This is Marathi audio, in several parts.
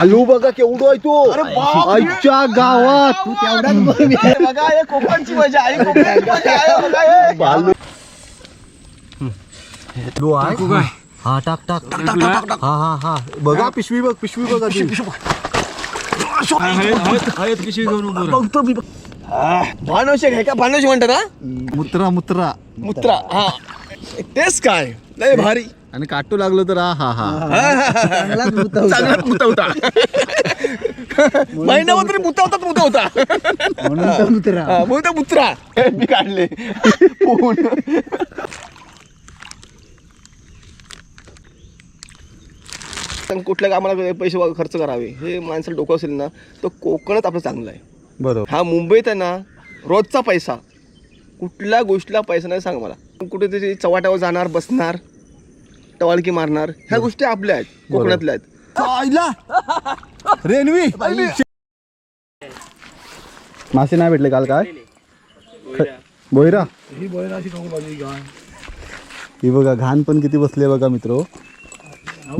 आलू बघा केवढं आहे तो. आजच्या गावात. तू तेवढाच बघा हे कोकणची मजा आहे कोकणची मजा आहे बघा हे. बालू. आलू आहे हा टाक टाक. टाक टाक टाक टाक. हा हा हा. बघा पिशवी बघ पिशवी बघ आधी बघतो मी. आहे का? भानवशे म्हणतात ना मुत्रा मुत्रा. मुत्रा हा. तेच काय? लय भारी. आणि काटू लागलो तर हा हा. हा चांगलाच मुद्दा होता. चांगलाच मुतवता महिनाभर तरी मुतवतात मुतवता. म्हणून तर मुद्रा हा, म्हणून तर मुत्रा. मी काढले. पोहून कुठल्या कामाला पैसे वा- खर्च करावे? हे माणसाला डोकं असेल ना तर कोकणात आपलं चांगलं आहे. बरोबर. हा मुंबईत आहे ना रोजचा पैसा. कुठल्या गोष्टीला पैसा नाही सांग मला. कुठेतरी चव्हाट्यावर जाणार बसणार. टवाळकी मारणार ह्या गोष्टी आपल्या आहेत कोकणातल्या आहेत. रेनवी मासे नाही भेटले काल काय? ख- बोयरा? ही बघा घाण पण किती बसले बघा मित्र.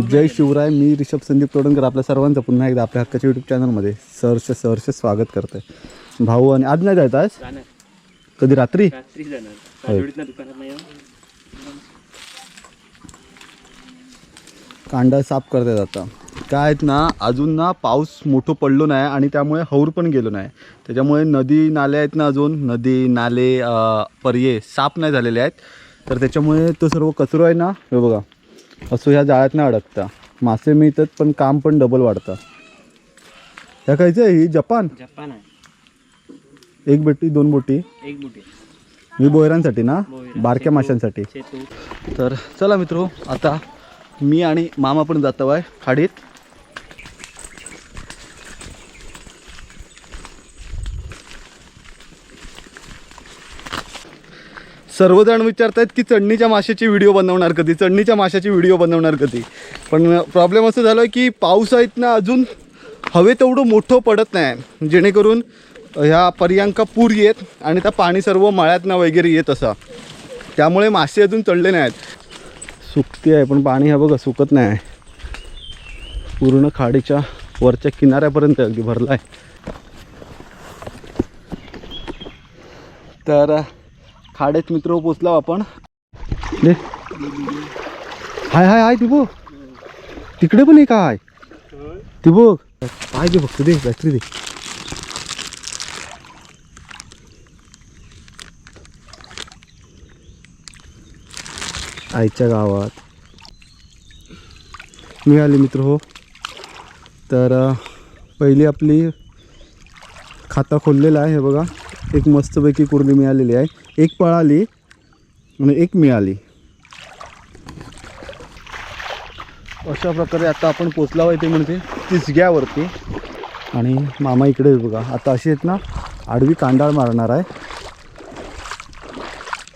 जय शिवराय मी रिषभ संदीप तोडणकर आपल्या सर्वांचं पुन्हा एकदा आपल्या हक्काच्या युट्यूब चॅनलमध्ये सहर्ष सहर्ष स्वागत करते भाऊ आणि आज नाही जायचं आज कधी रात्री. कांदा साफ करतात आता. काय आहेत ना अजून ना पाऊस मोठं पडलो नाही आणि त्यामुळे हौर पण गेलो नाही. त्याच्यामुळे नदी नाले आहेत ना अजून नदी नाले पर्ये साफ नाही झालेले आहेत. तर त्याच्यामुळे तो सर्व कचरो आहे ना हे बघा. असं ह्या जाळ्यात नाही अडकता. मासे मिळतात पण काम पण डबल वाढतं. ह्या खायचं ही? जपान? जपान आहे. एक बोटी दोन बोटी? एक बुटी. मी बोयरांसाठी ना? बारक्या. माशांसाठी. तर चला मित्रो आता मी आणि मामा पण जातो आहे खाडीत. सर्वजण विचारतायत की चढणीच्या माशाची व्हिडिओ बनवणार कधी? चढणीच्या माशाची व्हिडिओ बनवणार कधी? पण प्रॉब्लेम असं झालं आहे की पाऊस आहेत ना अजून हवे तेवढं मोठं पडत नाही. जेणेकरून ह्या पर्यांका पूर येत आणि त्या पाणी सर्व माळ्यातनं वगैरे येत असा. त्यामुळे मासे अजून चढले नाही आहेत सुकती आहे पण पाणी हा बघा सुकत नाही आहे. पूर्ण खाडीच्या वरच्या किनाऱ्यापर्यंत अगदी भरला आहे तर खाडीत मित्र पोचला आपण. हाय हाय हाय ती बघ तिकडे पण एक आहे ती बघ काय दे फक्त दे बॅटरी दे. आईच्या गावात. मिळाली मित्र हो. तर पहिली आपली खाता खोललेला आहे हे बघा. एक मस्तपैकी कुर्ली मिळालेली आहे. एक पळाली आणि एक मिळाली. अशा प्रकारे आता आपण पोचला आहे ते म्हणजे तिसग्यावरती. आणि मामा इकडे बघा. आता अशी आहेत ना आडवी कांडाळ मारणार आहे.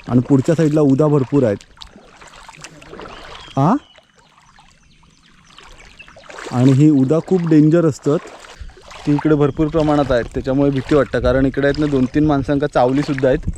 आणि पुढच्या साईडला उदा भरपूर आहेत. आ? आणि ही उदा खूप डेंजर असतात. ती इकडे भरपूर प्रमाणात आहेत. त्याच्यामुळे भीती वाटतं. कारण इकडे आहेत ना दोन तीन माणसांका चावलीसुद्धा आहेत.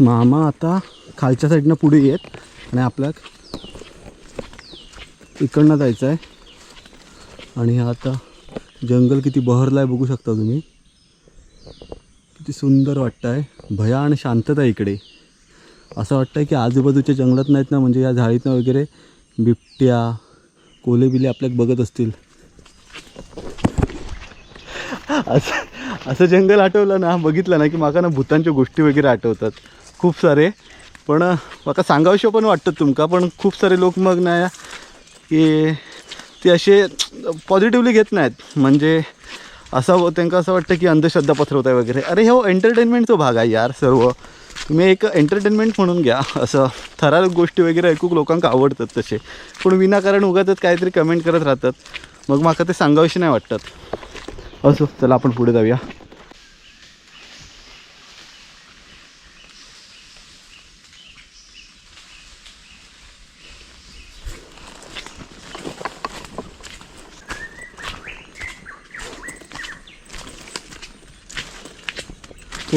मामा आता खालच्या साईडनं पुढे येत आणि आपल्या इकडनं जायचं आहे. आणि हा आता जंगल किती बहरलं आहे बघू शकता तुम्ही. किती सुंदर वाटतं आहे भया आणि शांतता आहे इकडे. असं वाटतं आहे की आजूबाजूच्या जंगलात नाहीत ना म्हणजे या झाडीतनं वगैरे बिबट्या कोले बिले आपल्याक बघत असतील. असं असं जंगल आठवलं ना बघितलं ना की माका ना भूतांच्या गोष्टी वगैरे आठवतात. खूप सारे. पण म्हाका सांगावशे पण वाटतात तुमका पण खूप सारे लोक मग ना की ते असे पॉझिटिव्हली घेत नाहीत. म्हणजे असं त्यांना असं वाटतं की अंधश्रद्धा पसरवताय आहे वगैरे. अरे हो एंटरटेनमेंटचा भाग आहे यार सर्व. तुम्ही एक एंटरटेनमेंट म्हणून घ्या. असं ठराविक गोष्टी वगैरे ऐकूक लोकांना आवडतात तसे. पण विनाकारण उगाच काहीतरी कमेंट करत राहतात. मग माका ते सांगावीशी नाही वाटतात. असो चला आपण पुढे जाऊया.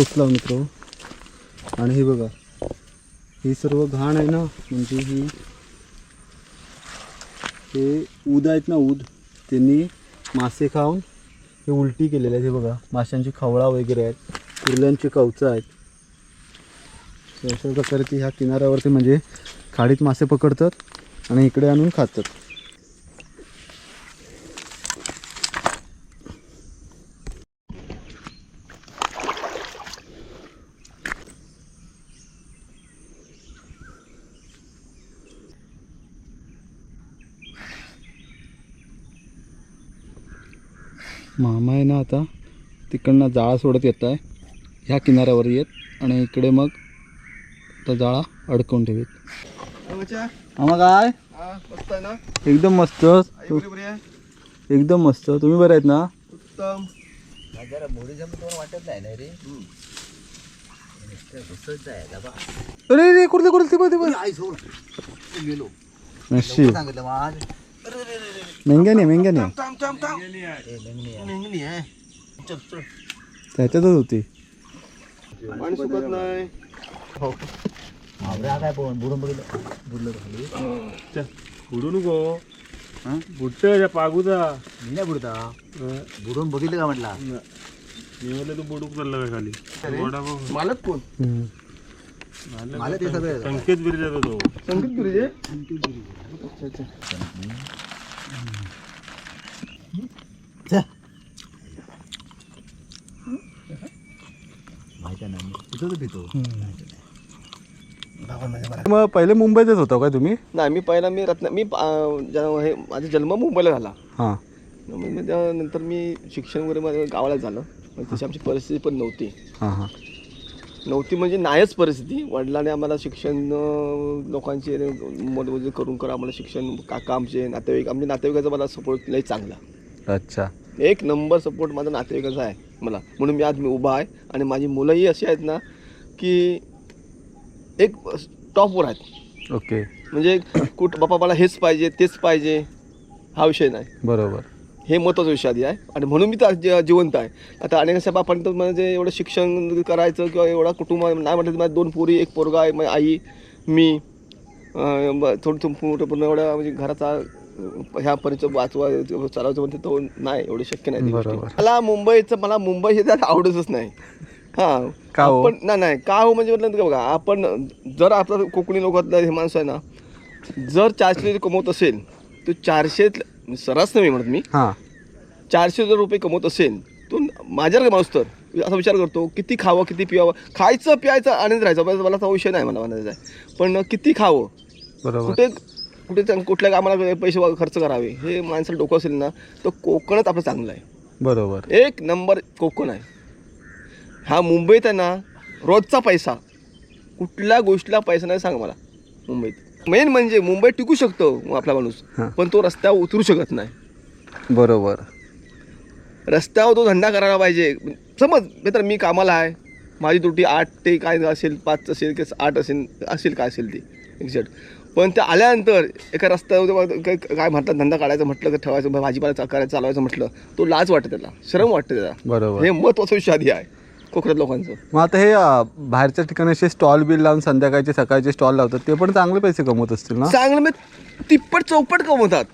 पोचला हो मित्र. आणि हे बघा ही सर्व घाण आहे ना म्हणजे ही हे ऊद आहेत ना ऊद त्यांनी मासे खाऊन हे उलटी केलेले आहेत हे बघा. माशांची खवळा वगैरे आहेत कुर्ल्यांची कवचं आहेत. अशा प्रकारे ती ह्या किनाऱ्यावरती म्हणजे खाडीत मासे पकडतात आणि इकडे आणून खातात. आता तिकडनं जाळा सोडत येत आहे. ह्या किनाऱ्यावर येत आणि इकडे मग तो जाळा अडकवून ठेवीत. मामा काय? मस्त आहे ना? एकदम मस्त. एकदम मस्त. तुम्ही बरे आहेत ना? उत्तम. वाटत नाही रे? अरे रे बघ गेलो. नशी सांगितलं माझ थांब त्याच्यातच होती. पाणी सुकत नाही. आवरा काय पण बुडून बघितलं? बुडलं खाली. बुडू नको. बुडत पागूचा मी नाही बुडता. बुडून बघितलं का म्हटला? मी म्हणलं तू बुडूक चालला काय खाली? मोठा बघ. मालक कोण? हम्म. मला ते सगळं. संकेत. तो. संकेत गुरुजी माहिती नाही कुठं पितो मग पहिले मुंबईतच होता काय तुम्ही? नाही मी पहिला मी रत्न मी अं, हे माझा जन्म मुंबईला झाला. हां. मग मी त्यानंतर मी शिक्षण वगैरे माझं गावाला झालं. मग तशी आमची परिस्थिती पण नव्हती. हां हां. नव्हती म्हणजे नाहीच परिस्थिती. वडिलांनी आम्हाला शिक्षण अं, लोकांचे मोलमजुरी करून करा आम्हाला शिक्षण काका आमचे नातेवाईक आमच्या नातेवाईकाचा मला सपोर्ट लई चांगला. अच्छा. एक नंबर सपोर्ट माझा नातेवाईकाचा आहे. मला. म्हणून मी आज मी उभा आहे आणि माझी मुलंही अशी आहेत ना की एक टॉपवर आहेत. ओके. म्हणजे कुठ बापा मला हेच पाहिजे तेच पाहिजे हा विषय नाही. बरोबर. हे महत्त्वाचा विषय आधी आहे. आणि म्हणून मी तर जिवंत आहे. आता अनेक अशा बापांनी तर म्हणजे एवढं शिक्षण करायचं किंवा एवढा कुटुंब नाही म्हटलं माझ्या दोन पोरी एक पोरगा आहे माझी आई मी थोडं थोडं पूर्ण एवढा म्हणजे घराचा ह्या परिचय वाचवा चालवायचं म्हणते तो नाही एवढं शक्य नाही ती. मला मुंबईचं मला मुंबई हे त्यात आवडतच नाही. हां. हो? आपण नाही नाही का हो म्हणजे म्हटलं का बघा आपण जर आपलं कोकणी लोकातलं हे माणसं आहे ना जर चारशे कमवत असेल तर चारशे सरास नाही म्हणत मी. हां. चारशे जर रुपये कमवत असेल तो माझ्यावर माणूस तर असा विचार करतो किती खावं किती पिवावं खायचं प्यायचं आनंद राहायचं मला तो विषय नाही मला म्हणायचा आहे. पण किती खावं बरोबर. कुठे कुठे कुठल्या कामाला पैसे वा- खर्च करावे हे माणसाला डोकं असेल ना तर कोकणच आपलं चांगलं आहे. बरोबर. एक नंबर कोकण आहे. हा मुंबईत आहे ना रोजचा पैसा. कुठल्या गोष्टीला पैसा नाही सांग मला मुंबईत. मेन म्हणजे मुंबईत टिकू शकतो आपला माणूस हां. पण तो रस्त्यावर उतरू शकत नाही. बरोबर. रस्त्यावर तो धंदा करायला पाहिजे. समज मित्र मी कामाला आहे. माझी त्रुटी आठ ते काय असेल पाच असेल की आठ असेल असेल काय असेल ती एक्झॅक्ट पण ते आल्यानंतर एका रस्त्यावर काय काय म्हणतात धंदा काढायचं म्हटलं की ठेवायचं भाजीपाला करायचं चालवायचं म्हटलं तो लाज वाटतं त्याला श्रम वाटतं त्याला. बरोबर. हे महत्त्वाचा विषय आधी आहे कोकणात लोकांचं. मग आता हे अं, बाहेरच्या ठिकाणी असे स्टॉल बिल लावून संध्याकाळचे सकाळचे स्टॉल लावतात ते पण चांगले पैसे कमवत असतील ना? चांगलं मी तिप्पट चौपट कमवतात.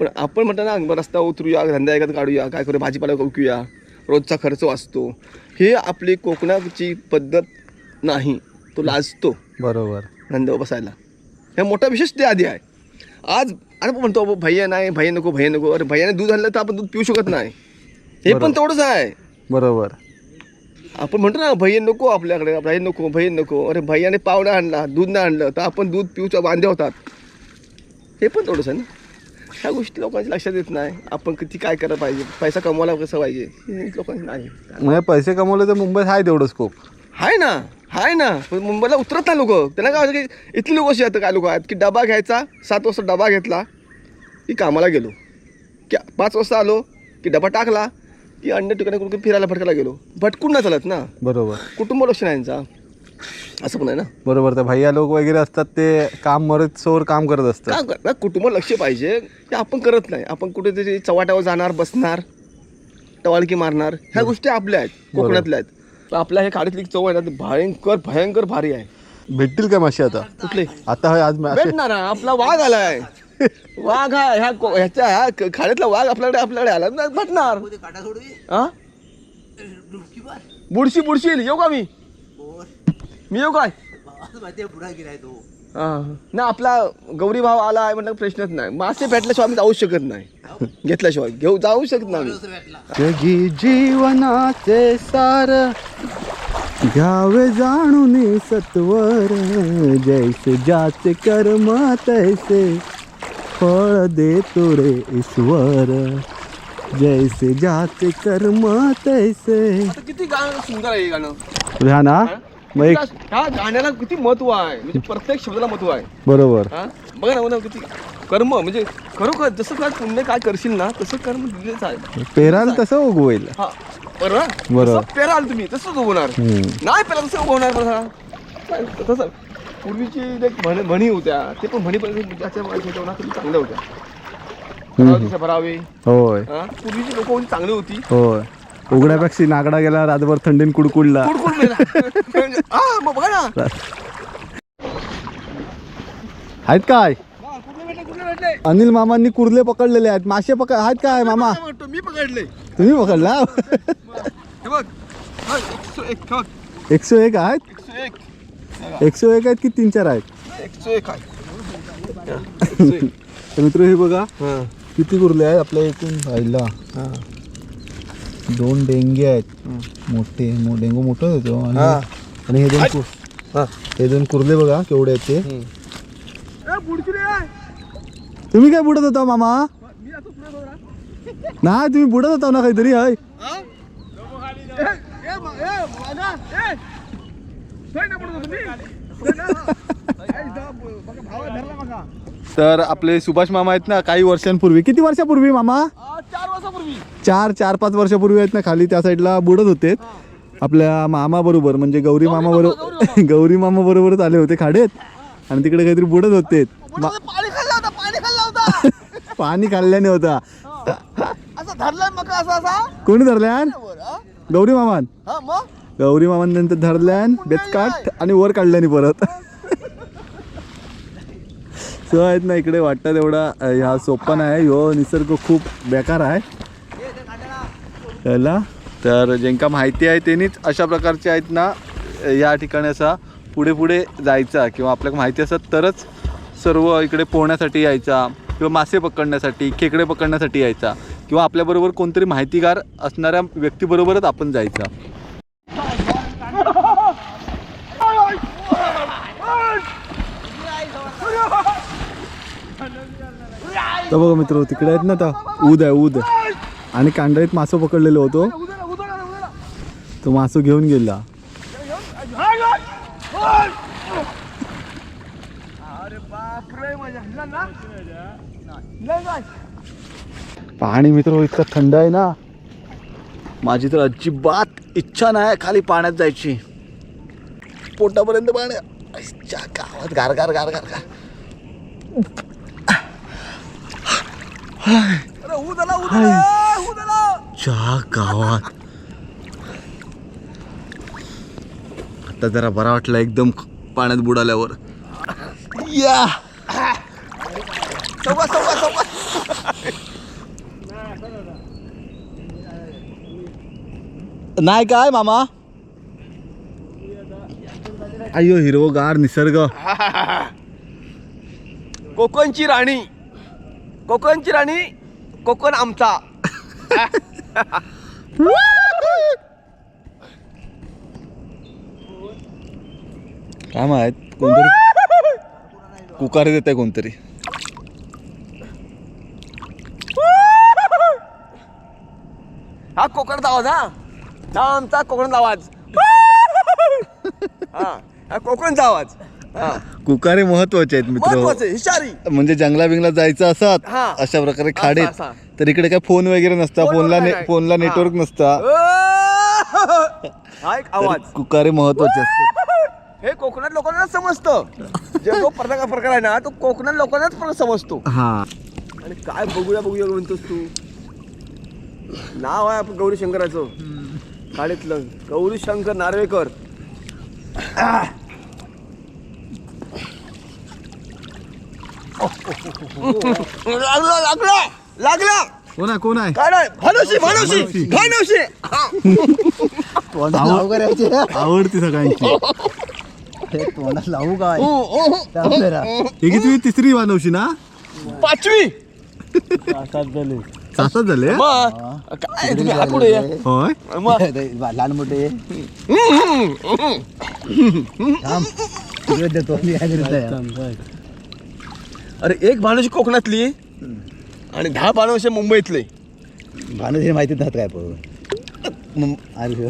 पण आपण म्हणतो ना बरं, रस्ता उतरूया धंदा एखादा काढूया काय करूया भाजीपाला विकूया रोजचा खर्च वाचतो. हे आपली कोकणाची पद्धत नाही तो लाजतो. बरोबर. धंद्यावर बसायला. हे मोठा विशेष ते आधी आहे. आज अरे म्हणतो "अबो, भैया नाही भैया नको भैया नको. अरे भैयाने दूध आणलं तर आपण दूध पिऊ शकत नाही. हे पण. तेवढंच आहे. बरोबर. आपण म्हणतो ना भैया नको आपल्याकडे भैया नको भैया नको. अरे भैयाने पावडा आणला दूध नाही आणलं तर आपण दूध पिऊच्या बांधे होतात. हे पण थोडंसं आहे ना. ह्या गोष्टी लोकांच्या लक्षात येत नाही. आपण किती काय करायला पाहिजे? पैसा कमवायला कसं पाहिजे? लोकांचं नाही. म्हणजे पैसे कमवले तर मुंबईत आहे तेवढं स्कोप हाय ना हाय ना. पण मुंबईला उतरत नाही लोक. त्यांना काय वाटतं की इथली लोक अशी आहेत काय लोक आहेत? की डबा घ्यायचा सात वाजता डबा घेतला की कामाला गेलो. की पाच वाजता आलो की डबा टाकला की अन्य ठिकाणी कुठे फिरायला भटकायला गेलो. भटकून नाही चालत ना. बरोबर. कुटुंब लक्ष नाही यांचा. असं पण आहे ना. बरोबर तर भैया लोक वगैरे असतात ते काम मरत सोर काम करत असतात. का ना कुटुंब लक्ष पाहिजे. ते आपण करत नाही. आपण कुठे तरी चव्हाट्यावर जाणार बसणार टवाळकी मारणार. ह्या गोष्टी आपल्या आहेत कोकणातल्या आहेत. आपल्या हे खाडीतली चव आहे ना ती भयंकर भयंकर भारी आहे. भेटतील काय मासे आता? कुठले? आता हा आज मासे भेटणार ना, आपला वाघ आलाय. वाघ हा ह्या को- ह्याच्या ह्या क- खाडीतला वाघ आपल्याकडे आपल्याकडे आला. ना भेटणार. हा बुडशी बुडशी येऊ का मी? मी येऊ काय? हा. ना आपला गौरी भाव आला आहे म्हणलं प्रश्नच नाही. मासे भेटल्याशिवाय आम्ही जाऊ शकत नाही. घेतल्याशिवाय. घेऊ जाऊ शकत नाही. जगी जीवनाचे सार घ्यावे जाणून सत्वर जैसे ज्याचे कर्म तैसे फळ देतो रे ईश्वर. जैसे ज्याचे कर्म तैसे आता किती गाणं सुंदर आहे हे गाणं. ह्या ना? मग एक ह्या गाण्याला किती महत्त्व आहे? म्हणजे प्रत्येक शब्दाला महत्त्व आहे. बरोबर. हा? बघा ना बघा किती कर्म म्हणजे खरोखर जसं काय पुण्य काय करशील ना तसं कर्म दिलेच आहे. पेराल तसं उगवेल. हा. बरोबर. जसं पेराल तुम्ही तसंच उगवणार हम्म. नाही पेरा तसं उगवणार बघा तसं पूर्वीची एक म्हण म्हणी होत्या ते पण म्हणी पण ज्याच्या चांगल्या होत्या. भरावे भरावे. होय. हा? पूर्वीची लोक चांगली होती. होय. उघड्यापेक्षा नागडा गेला रातभर थंडीन कुडकुडला. कुडकुड मेला. हा मग बघा ना. आहेत काय? भेटले अनिल मामांनी कुर्ले पकडलेले आहेत. मासे पकड आहेत काय मामा? म्हणतो मी पकडले. तुम्ही पकडला? हे बघ हा, एकशे एक बघ, एकशे एक आहेत? एकशे एक. एकशे एक आहेत की तीन चार आहेत? एकशे एक आहे. तर मित्र हे बघा. किती कुर्ले आहेत आपल्या एकूण राहिला दोन डेंगे आहेत. मोठे मो डेंगू मोठा होतो. आणि हा. आणि हे दोन हा. दोन कुर्ले बघा केवढे आहेत ते. ए, बुडकी रे. आहे. तुम्ही काय बुडत होता मामा. नाही तुम्ही बुडत होता ना काहीतरी हय. हा? तर आपले सुभाष मामा आहेत ना काही वर्षांपूर्वी. किती वर्षापूर्वी मामा? चार वर्षापूर्वी. चार चार पाच वर्षापूर्वी आहेत ना खाली त्या साईडला बुडत होते. आपल्या मामा बरोबर म्हणजे गौरी मामा बरोबर गौरी मामा. बरोबरच आले होते खाडीत. आणि तिकडे काहीतरी बुडत होते. पाणी खाल्ल्याने होता. असं धरलाय मग असं असा? कोणी धरल्यान? हा? गौरी मामान. हा गौरी मामान नंतर धरल्यान बेचकाट आणि वर काढल्याने परत. सो आहेत ना इकडे वाटतं तेवढा ह्या सोपन आहे ह्यो निसर्ग खूप बेकार आहे. तर ज्यांका माहिती आहे त्यांनीच अशा प्रकारचे आहेत ना या ठिकाणी असा पुढे पुढे जायचा. किंवा आपल्याला माहिती असत तरच सर्व इकडे पोहण्यासाठी यायचा. किंवा मासे पकडण्यासाठी खेकडे पकडण्यासाठी यायचा किंवा आपल्याबरोबर कोणतरी माहितीगार असणाऱ्या व्यक्तीबरोबरच आपण जायचा. तर बघा मित्र तिकडे आहेत ना आता. ऊद आहे ऊद. आणि कांडळीत मासं पकडलेलो होतो. तो मासो घेऊन गेला. अरे बापरे माझ्या ना पाणी मित्र इतकं थंड आहे ना. माझी तर अजिबात इच्छा नाही खाली पाण्यात जायची. पोटापर्यंत पाणी. गावात गार गार गार गार गार. च्या गावात. आता जरा बरा वाटला एकदम पाण्यात बुडाल्यावर. या. सव्वा नाही काय मामा? अय्यो हिरवगार निसर्ग. कोकणची राणी. कोकणची राणी कोकण आमचा. काय माहीत कोणतरी कुकार देत आहे कोणतरी. हा कोकणात आवाज हा. हा आमचा कोकणात आवाज. हा हा कोकणचा आवाज. हा. कुकारे महत्त्वाचे आहेत महत्वाचं मित्र. आहे, हुशारी. म्हणजे जंगला बिंगला जायचं असत. अशा प्रकारे असा, असा. तर इकडे काय फोन वगैरे नसता फोन फोनला वगैरे ने- नाही. फोनला हा. नेटवर्क नसता. हा एक आवाज. कुकारे महत्त्वाचे असतात. हे कोकणात लोकांना समजतं. जे प्रकार प्रकार आहे ना तो कोकणात लोकांनाच पण समजतो. हा. आणि काय बघूया बघूया म्हणतोस तू? नाव आहे आपण गौरी शंकराचं. खाडीतलं गौरी शंकर नार्वेकर. लागला लागला लागला. कोण आहे कोण आहे? काय नाही हा. लावू करायचे. आवडती सगळ्यांची. तोंडात लावू काय जरा. ही तिसरी वानवशी ना? पाचवी. झाले. मग काय तुम्ही आकुडे होय? मग लहान मोठे. थांब. तिकडे देतो. मी काय करीत आहे. अरे एक भानवशी कोकणातली आणि दहा भानवशी मुंबईतले. भानू हे माहिती नाही काय पण? अरे हो.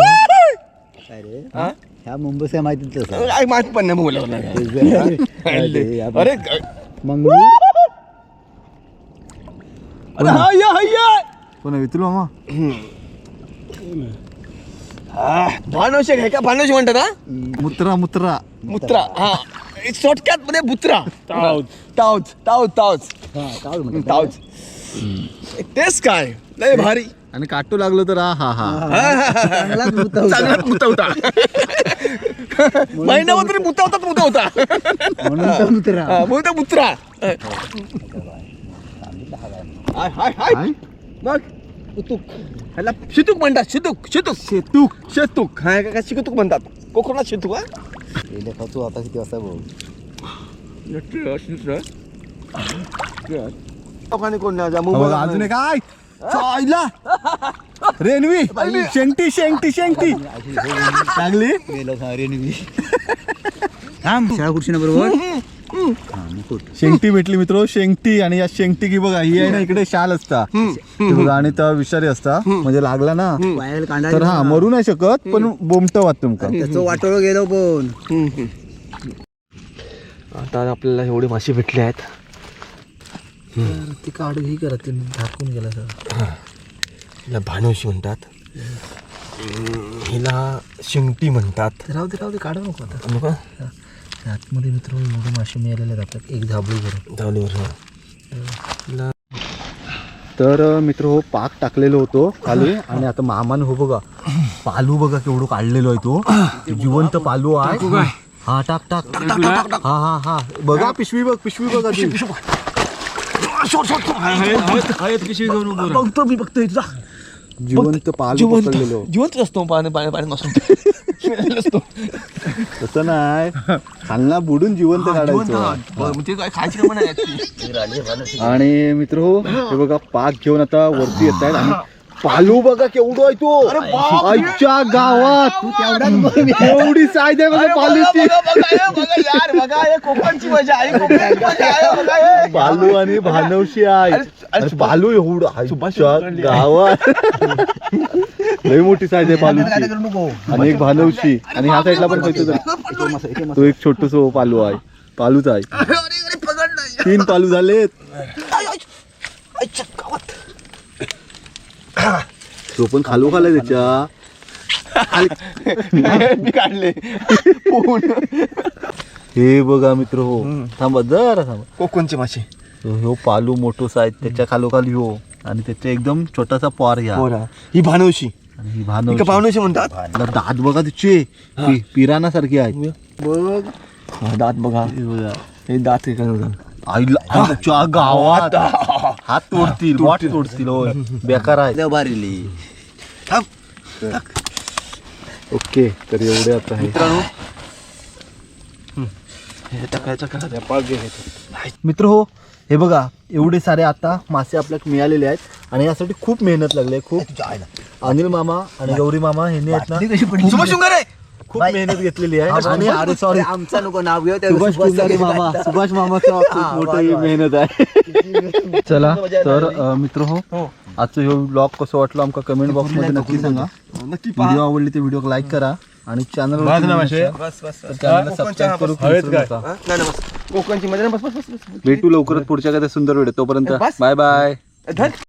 काय रे? हा? ह्या मुंबईच्या माहितीच काय माहीत पण नाही मुलं अरे मंगळू अरे हा या हा या कोण आहे? वितुल मामा? भानवशी आहे का? भानवशी म्हणतात हा? मुत्रा मुत्रा. मुत्रा हा. शॉर्टकटमध्ये बुत्रा तावज हा, काय म्हणतात? तावज तेच काय? लय भारी. आणि काटू लागलो तर हा हा हा. चांगलाच मुद्दा होता. म्हणून तर मुत्रा. हा, मुत्रा. हाय हाय हाय काय? मग उतुक ह्याला शितूक म्हणतात शितूक शितूक शेतूक शेतूक हा काय शितूक म्हणतात कोकणात शेतूक हा गेले खातो आता किती वाजता भाऊ लोकांनी कोण नाही जा, हा बघा, मुंबईला अजून एक काय चायला रेनवी शेंगटी शेंगटी शेंगटी चांगली गेलो सारे मी थांब शाळा खुर्शी ना बरोबर हा मुकुट शेंगटी भेटली मित्र शेंगटी आणि या शेंगटी की बघा ही आहे ना इकडे शाल असता. ते बघा आणि त्या विषारी असता. म्हणजे लागला ना. तर हा मरू नाही शकत पण बोमट वाट तुमका त्याचं वाटोळ गेलो पण. आता आपल्याला एवढे मासे भेटले आहेत. ती काढू ही करत ते झाकून गेला सर हिला भानवशी म्हणतात. हिला शिंगटी म्हणतात. राहू दे राहू दे काढू नको आता. नको? आतमध्ये मित्र एवढे मासे मिळालेले जातात एक झाबळी करून धावलीवर हा. तर मित्र हो पाक टाकलेलो होतो खाली आणि आता मामान हो बघा पालू बघा केवढं काढलेलो आहे तो. जिवंत पालू आहे. हा टाक टाक हा हा हा. बघा पिशवी बघ पिशवी बघा ती. बघतो मी बघतोय तुझा जिवंत पालू जिवंत. पकडलेलो. जिवंत असतो पाणी पाणी पाणी असतो. तसं नाही. खालना बुडून जिवंत काढायचं. ते काय खायची कामं नाही actually. आणि मित्र हो हे बघा पाक घेऊन आता वरती येत आहेत आणि पालू बघा केवढं आहे तो. आजच्या गावात एवढी साईज आहे बघा हे. बालू आणि भानवशी आहे. बालू एवढं गावात. लई मोठी साईज आहे नको. आणि एक भानवशी. आणि ह्या साईडला पण तो एक छोटस पालू आहे. पालूच आहे. तीन पालू झालेत. तो पण खालू खाला त्याच्या. मी काढले. हे बघा मित्र हो. थांबा जरा थांबा. कोकणचे मासे ह्यो पालू मोठो साईज त्याच्या खालोखाली हो. आणि त्याच्या एकदम छोटासा पॉर घ्या हो ही भानवशी. ही ही भानवशी. भानवशी म्हणतात. दात बघा तिचे. पि- पिराना सारखी आहेत. बघ. हा, दात बघा. हे बघा. हे दात हे. आईला आमच्या गावात हात तोडतील वाट तोडतील. होय. बेकार आहे. बारीली ओके तर एवढे आता आहे. हे मित्र हो हे बघा एवढे सारे आता मासे आपल्याला मिळालेले आहेत आणि यासाठी खूप मेहनत लागली आहे खूप. अनिल मामा आणि गौरी मामा ह्यांनी आहेत ना. खूप मेहनत घेतलेली आहे. आणि अरे सॉरी आमचा नको नाव घेऊ त्या सुभाष कुंजारी मामा सुभाष मामाचा खूप मोठी मेहनत आहे. चला तर अ, मित्र हो आजचं हे ब्लॉग कसं वाटलं आमका कमेंट बॉक्समध्ये नक्की सांगा. नक्की पहा. व्हिडिओ आवडली तर व्हिडिओ लाईक करा आणि चॅनल बस बस बस चॅनल हा, सबस्क्राईब करू कोकणच्या विसरू नका हा? नाही नाही, बस कोकणची मजा नाही, बस बस बस बस. भेटू लवकरच पुढच्या एखाद्या सुंदर व्हिडिओ तोपर्यंत बस. Bye bye. धर